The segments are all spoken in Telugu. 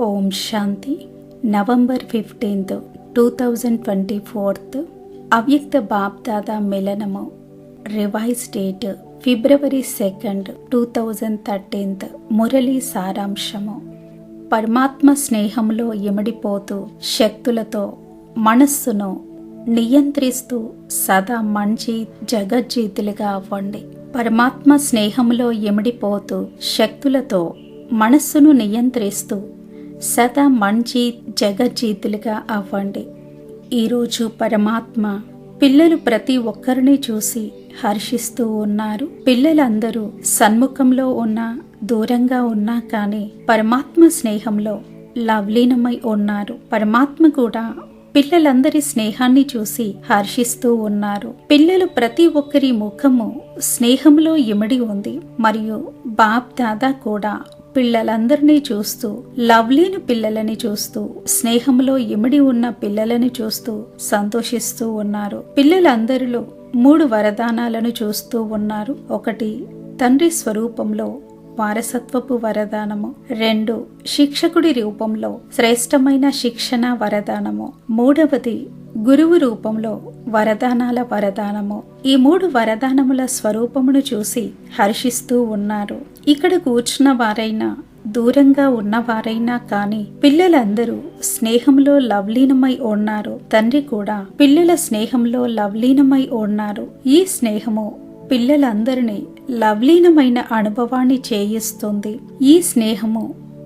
ఓం శాంతి. November fifteenth two thousand twenty fourth అవ్యక్త BapDada మిలనము revise date February second two thousand thirteenth Murli సారాంశము. పరమాత్మ స్నేహంలో ఇమిడిపోతూ శక్తులతో మనస్సును నియంత్రిస్తూ సదా మంచి జగజ్జీతులుగా అవ్వండి పరమాత్మ స్నేహంలో ఇమిడిపోతూ శక్తులతో మనస్సును నియంత్రిస్తూ సదా మంచి జగజ్జీతులుగా అవ్వండి. ఈరోజు పరమాత్మ పిల్లలు ప్రతి ఒక్కరిని చూసి హర్షిస్తూ ఉన్నారు. పిల్లలందరూ సన్ముఖంలో ఉన్నా దూరంగా ఉన్నా కానీ పరమాత్మ స్నేహంలో లవ్లీనమై ఉన్నారు. పరమాత్మ కూడా పిల్లలందరి స్నేహాన్ని చూసి హర్షిస్తూ ఉన్నారు. పిల్లలు ప్రతి ఒక్కరి ముఖము స్నేహంలో ఇమిడి ఉంది. మరియు బాప్ దాదా కూడా పిల్లలందరినీ చూస్తూ లవ్లీని పిల్లలని చూస్తూ స్నేహంలో ఇమిడి ఉన్న పిల్లలని చూస్తూ సంతోషిస్తూ ఉన్నారు. పిల్లలందరిలో మూడు వరదానాలను చూస్తూ ఉన్నారు. ఒకటి తండ్రి స్వరూపంలో వారసత్వపు వరదానము. రెండు శిక్షకుడి రూపంలో శ్రేష్టమైన శిక్షణ వరదానము. మూడవది గురువు రూపంలో వరదానాల వరదానము. ఈ మూడు వరదానముల స్వరూపమును చూసి హర్షిస్తూ ఉన్నారు. ఇక్కడ కూర్చున్న వారైనా దూరంగా ఉన్నవారైనా కానీ పిల్లలందరూ స్నేహంలో లవ్లీనమై ఉన్నారు తండ్రి కూడా పిల్లల స్నేహంలో లవ్లీనమై ఉన్నారు ఈ స్నేహము పిల్లలందరినీ లవ్లీనమైన అనుభవాన్ని చేయిస్తుంది. ఈ స్నేహము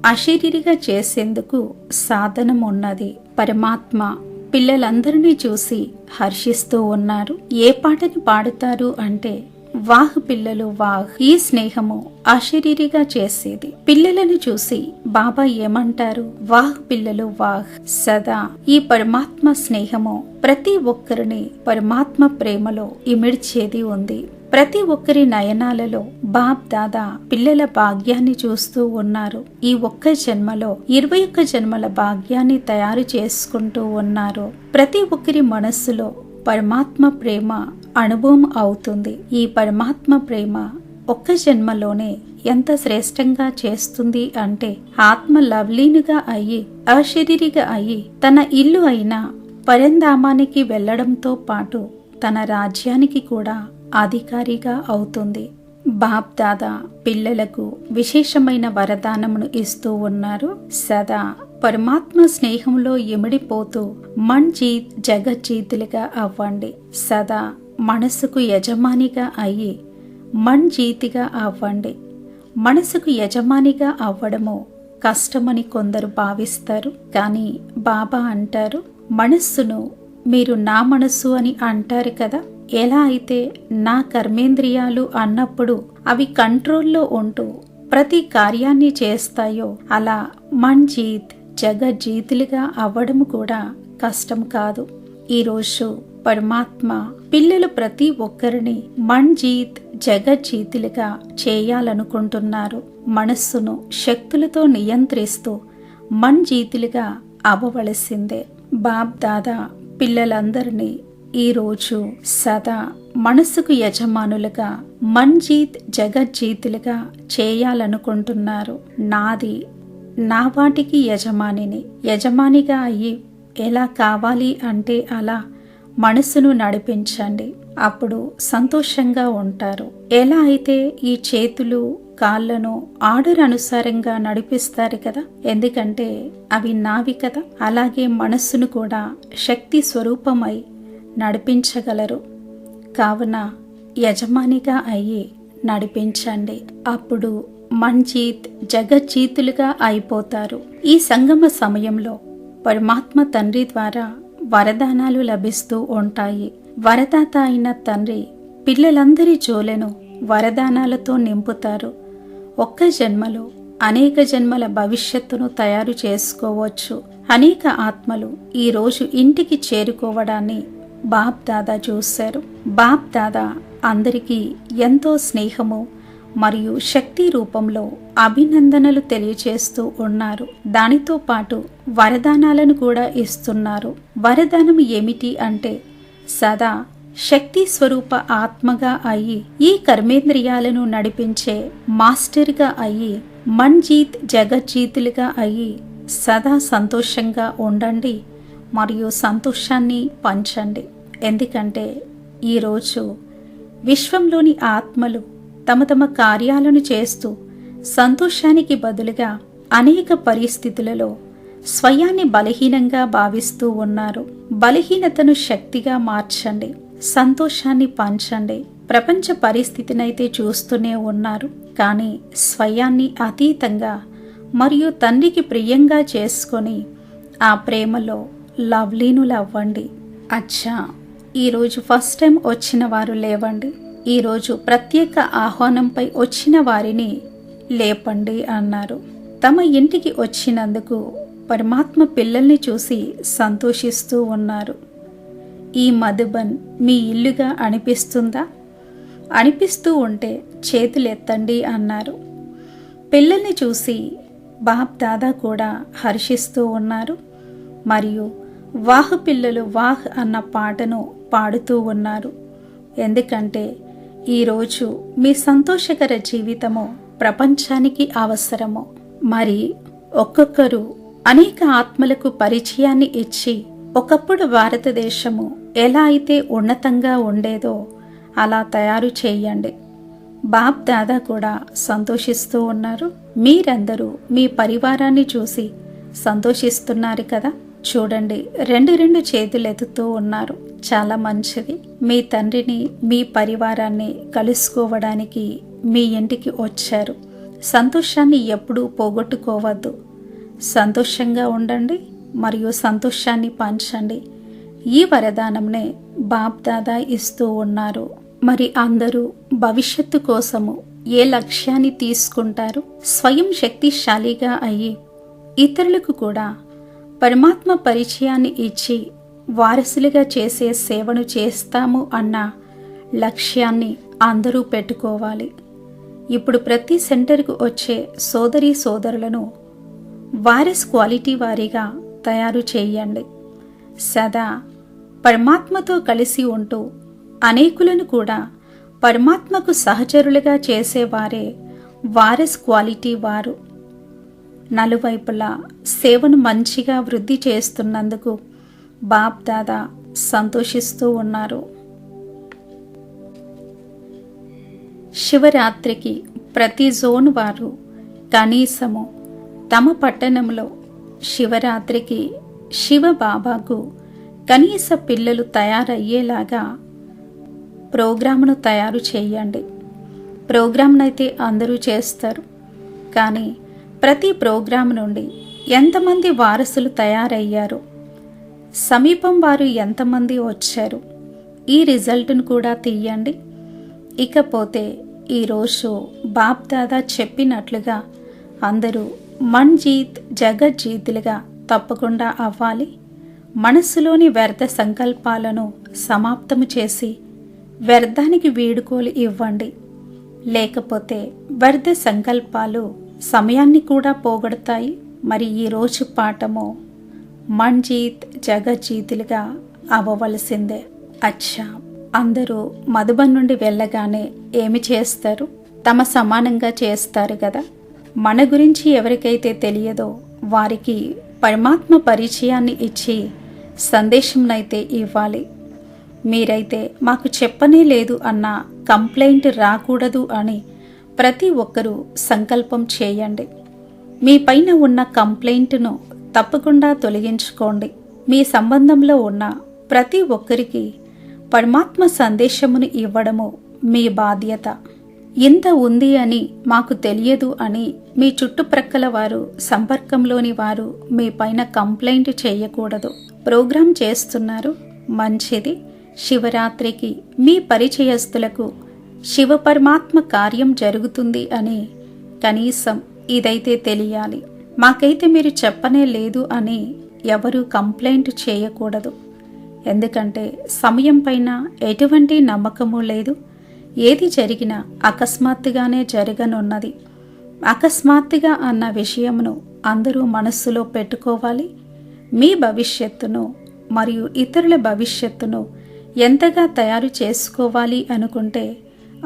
అశరీరిగా చేసేందుకు సాధనం ఉన్నది పరమాత్మ పిల్లలందరినీ చూసి హర్షిస్తూ ఉన్నారు. ఏ పాటని పాడుతారు అంటే వాహ్ పిల్లలు వాహ్ ఈ స్నేహము అశరీరిగా చేసేది. పిల్లలను చూసి బాబా ఏమంటారు? వాహ్ పిల్లలు వాహ్ సదా ఈ పరమాత్మ స్నేహము ప్రతి ఒక్కరిని పరమాత్మ ప్రేమలో ఇమిడ్చేది ఉంది. ప్రతి ఒక్కరి నయనాలలో బాబ్ దాదా పిల్లల భాగ్యాన్ని చూస్తూ ఉన్నారు. ఈ ఒక్క జన్మలో ఇరవై ఒక్క జన్మల భాగ్యాన్ని తయారు చేసుకుంటూ ఉన్నారు. ప్రతి ఒక్కరి మనస్సులో పరమాత్మ ప్రేమ అనుభవం అవుతుంది. ఈ పరమాత్మ ప్రేమ ఒక్క జన్మలోనే ఎంత శ్రేష్టంగా చేస్తుంది అంటే ఆత్మ లవ్లీనుగా అయ్యి అశరీరిగా అయ్యి తన ఇల్లు అయిన పరంధామానికి వెళ్ళడంతో పాటు తన రాజ్యానికి కూడా అధికారిగా అవుతుంది. బాప్ దాదా పిల్లలకు విశేషమైన వరదానమును ఇస్తూ ఉన్నారు. సదా పరమాత్మ స్నేహంలో ఎమిడిపోతూ మన్ జీత్ జగజ్జీతులుగా అవ్వండి. సదా మనసుకు యజమానిగా అయ్యి మన్ జీతిగా అవ్వండి. మనసుకు యజమానిగా అవ్వడము కష్టమని కొందరు భావిస్తారు. కానీ బాబా అంటారు మనస్సును మీరు నా మనస్సు అని అంటారు కదా? ఎలా అయితే నా కర్మేంద్రియాలు అన్నప్పుడు అవి కంట్రోల్లో ఉంటూ ప్రతి కార్యాన్ని చేస్తాయో అలా మన్ జీత్ జగజ్జీతులుగా అవ్వడం కూడా కష్టం కాదు. ఈరోజు పరమాత్మ పిల్లలు ప్రతి ఒక్కరిని మన్ జీత్ జగజ్జీతులుగా చేయాలనుకుంటున్నారు. మనస్సును శక్తులతో నియంత్రిస్తూ మన్ జీతులుగా అవ్వవలసిందే. బాబ్ దాదా పిల్లలందరినీ ఈరోజు సదా మనసుకు యజమానులుగా మన్జీత్ జగజ్జీతులుగా చేయాలనుకుంటున్నారు. నాది నా వాటికి యజమానిని యజమానిగా అయ్యి ఎలా కావాలి అంటే అలా మనసును నడిపించండి. అప్పుడు సంతోషంగా ఉంటారు. ఎలా అయితే ఈ చేతులు కాళ్ళను ఆర్డర్ అనుసారంగా నడిపిస్తారు కదా? ఎందుకంటే అవి నావి కదా? అలాగే మనస్సును కూడా శక్తి స్వరూపమై నడిపించగలరు. కావున యజమానిగా అయ్యి నడిపించండి. అప్పుడు మన్జీత్ జగజ్జీతులుగా అయిపోతారు. ఈ సంగమ సమయంలో పరమాత్మ తండ్రి ద్వారా వరదానాలు లభిస్తూ ఉంటాయి. వరదాత అయిన తండ్రి పిల్లలందరి జోలెను వరదానాలతో నింపుతారు. ఒక్క జన్మలో అనేక జన్మల భవిష్యత్తును తయారు చేసుకోవచ్చు. అనేక ఆత్మలు ఈరోజు ఇంటికి చేరుకోవడాన్ని బాప్ దాదా చూశారు. బాప్ దాదా అందరికీ ఎంతో స్నేహము మరియు శక్తి రూపంలో అభినందనలు తెలియచేస్తూ ఉన్నారు. దానితో పాటు వరదానాలను కూడా ఇస్తున్నారు. వరదానం ఏమిటి అంటే సదా శక్తి స్వరూప ఆత్మగా అయ్యి ఈ కర్మేంద్రియాలను నడిపించే మాస్టర్గా అయ్యి మన్జీత్ జగజ్జీతులుగా అయ్యి సదా సంతోషంగా ఉండండి మరియు సంతోషాన్ని పంచండి. ఎందుకంటే ఈరోజు విశ్వంలోని ఆత్మలు తమ తమ కార్యాలను చేస్తూ సంతోషానికి బదులుగా అనేక పరిస్థితులలో స్వయాన్ని బలహీనంగా భావిస్తూ ఉన్నారు. బలహీనతను శక్తిగా మార్చండి. సంతోషాన్ని పంచండి. ప్రపంచ పరిస్థితినైతే చూస్తూనే ఉన్నారు. కానీ స్వయాన్ని అతీతంగా మరియు తండ్రికి ప్రియంగా చేసుకొని ఆ ప్రేమలో లవ్లీనులు అవ్వండి అచ్చా ఈరోజు ఫస్ట్ టైం వచ్చిన వారు లేవండి. ఈరోజు ప్రత్యేక ఆహ్వానంపై వచ్చిన వారిని లేపండి అన్నారు. తమ ఇంటికి వచ్చినందుకు పరమాత్మ పిల్లల్ని చూసి సంతోషిస్తూ ఉన్నారు. ఈ మధుబన్ మీ ఇల్లుగా అనిపిస్తుందా? అనిపిస్తూ ఉంటే చేతులెత్తండి అన్నారు. పిల్లల్ని చూసి బాప్ దాదా కూడా హర్షిస్తూ ఉన్నారు. మరియు వాహ్ పిల్లలు వాహ్ అన్న పాటను పాడుతూ ఉన్నారు. ఎందుకంటే ఈరోజు మీ సంతోషకర జీవితము ప్రపంచానికి అవసరము. మరి ఒక్కొక్కరు అనేక ఆత్మలకు పరిచయాన్ని ఇచ్చి ఒకప్పుడు భారతదేశము ఎలా అయితే ఉన్నతంగా ఉండేదో అలా తయారు చేయండి. బాప్ దాదా కూడా సంతోషిస్తూ ఉన్నారు. మీరందరూ మీ పరివారాన్ని చూసి సంతోషిస్తున్నారు కదా? చూడండి రెండు రెండు చేతులు ఎత్తుతూ ఉన్నారు. చాలా మంచిది. మీ తండ్రిని మీ పరివారాన్ని కలుసుకోవడానికి మీ ఇంటికి వచ్చారు. సంతోషాన్ని ఎప్పుడూ పోగొట్టుకోవద్దు. సంతోషంగా ఉండండి మరియు సంతోషాన్ని పంచండి. ఈ వరదానంనే బాప్ దాదా ఇస్తూ ఉన్నారు. మరి అందరూ భవిష్యత్తు కోసము ఏ లక్ష్యాన్ని తీసుకుంటారు? స్వయం శక్తిశాలిగా అయ్యి ఇతరులకు కూడా పరమాత్మ పరిచయాన్ని ఇచ్చి వారసులుగా చేసే సేవను చేస్తాము అన్న లక్ష్యాన్ని అందరూ పెట్టుకోవాలి. ఇప్పుడు ప్రతి సెంటర్కు వచ్చే సోదరి సోదరులను వారస్ క్వాలిటీ వారీగా తయారు చేయండి. సదా పరమాత్మతో కలిసి ఉంటూ అనేకులను కూడా పరమాత్మకు సహచరులుగా చేసేవారే వారస్ క్వాలిటీ వారు. నలువైపులా సేవను మంచిగా వృద్ధి చేస్తున్నందుకు బాప్ దాదా సంతోషిస్తూ ఉన్నారు. శివరాత్రికి ప్రతి జోన్ వారు కనీసము తమ పట్టణంలో శివరాత్రికి శివ బాబాకు కనీస పిల్లలు తయారయ్యేలాగా ప్రోగ్రామ్ను తయారు చేయండి. ప్రోగ్రామ్నైతే అందరూ చేస్తారు. కానీ ప్రతి ప్రోగ్రాం నుండి ఎంతమంది వారసులు తయారయ్యారు? సమీపం వారు ఎంతమంది వచ్చారు? ఈ రిజల్ట్ను కూడా తీయండి. ఇకపోతే ఈరోజు బాప్ దాదా చెప్పినట్లుగా అందరూ మన్జీత్ జగజ్జీతులుగా తప్పకుండా అవ్వాలి. మనస్సులోని వ్యర్థ సంకల్పాలను సమాప్తము చేసి వ్యర్థానికి వీడుకోలు ఇవ్వండి. లేకపోతే వ్యర్థ సంకల్పాలు సమయాన్ని కూడా పోగొడతాయి. మరి ఈరోజు పాఠము మన్జీత్ జగజ్జీతులుగా అవ్వవలసిందే. అచ్చా! అందరూ మధుబన్ నుండి వెళ్ళగానే ఏమి చేస్తారు? తమ సమానంగా చేస్తారు కదా మన గురించి ఎవరికైతే తెలియదో వారికి పరమాత్మ పరిచయాన్ని ఇచ్చి సందేశంనైతే ఇవ్వాలి. మీరైతే మాకు చెప్పనే లేదు అన్న కంప్లైంట్ రాకూడదు అని ప్రతి ఒక్కరూ సంకల్పం చేయండి. మీ పైన ఉన్న కంప్లైంట్ను తప్పకుండా తొలగించుకోండి. మీ సంబంధంలో ఉన్న ప్రతి ఒక్కరికి పరమాత్మ సందేశమును ఇవ్వడము మీ బాధ్యత. ఇంత ఉంది అని మాకు తెలియదు అని మీ చుట్టుప్రక్కల వారు సంపర్కంలోని వారు మీ పైన కంప్లైంట్ చేయకూడదు. ప్రోగ్రాం చేస్తున్నారు. మంచిది. శివరాత్రికి మీ పరిచయస్తులకు శివపరమాత్మ కార్యం జరుగుతుంది అని కనీసం ఇదైతే తెలియాలి. మాకైతే మీరు చెప్పనే లేదు అని ఎవరు కంప్లైంట్ చేయకూడదు. ఎందుకంటే సమయం పైన ఎటువంటి నమ్మకము లేదు. ఏది జరిగినా అకస్మాత్తుగానే జరగనున్నది. అకస్మాత్తుగా అన్న విషయమును అందరూ మనస్సులో పెట్టుకోవాలి. మీ భవిష్యత్తును మరియు ఇతరుల భవిష్యత్తును ఎంతగా తయారు చేసుకోవాలి అనుకుంటే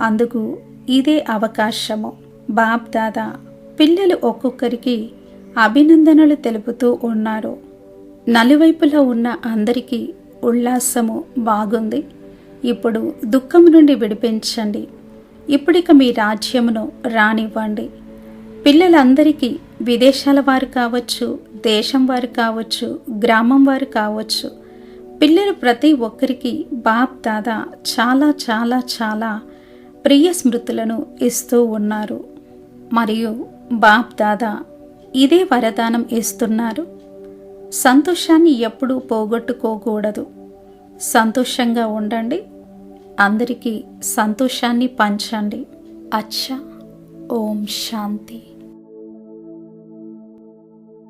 అందుకు ఇదే అవకాశము. బాప్ దాదా పిల్లలు ఒక్కొక్కరికి అభినందనలు తెలుపుతూ ఉన్నారు. నలువైపులా ఉన్న అందరికీ ఉల్లాసము బాగుంది. ఇప్పుడు దుఃఖం నుండి విడిపించండి. ఇప్పుడిక మీ రాజ్యమును రానివ్వండి. పిల్లలందరికీ విదేశాల వారు కావచ్చు దేశం వారు కావచ్చు గ్రామం వారు కావచ్చు పిల్లలు ప్రతి ఒక్కరికి బాప్ దాదా చాలా చాలా చాలా ప్రియ స్మృతులను ఇస్తూ ఉన్నారు. మరియు బాప్ దాదా ఇదే వరదానం ఇస్తున్నారు. సంతోషాన్ని ఎప్పుడూ పోగొట్టుకోకూడదు. సంతోషంగా ఉండండి. అందరికీ సంతోషాన్ని పంచండి. అచ్చ ఓం శాంతి.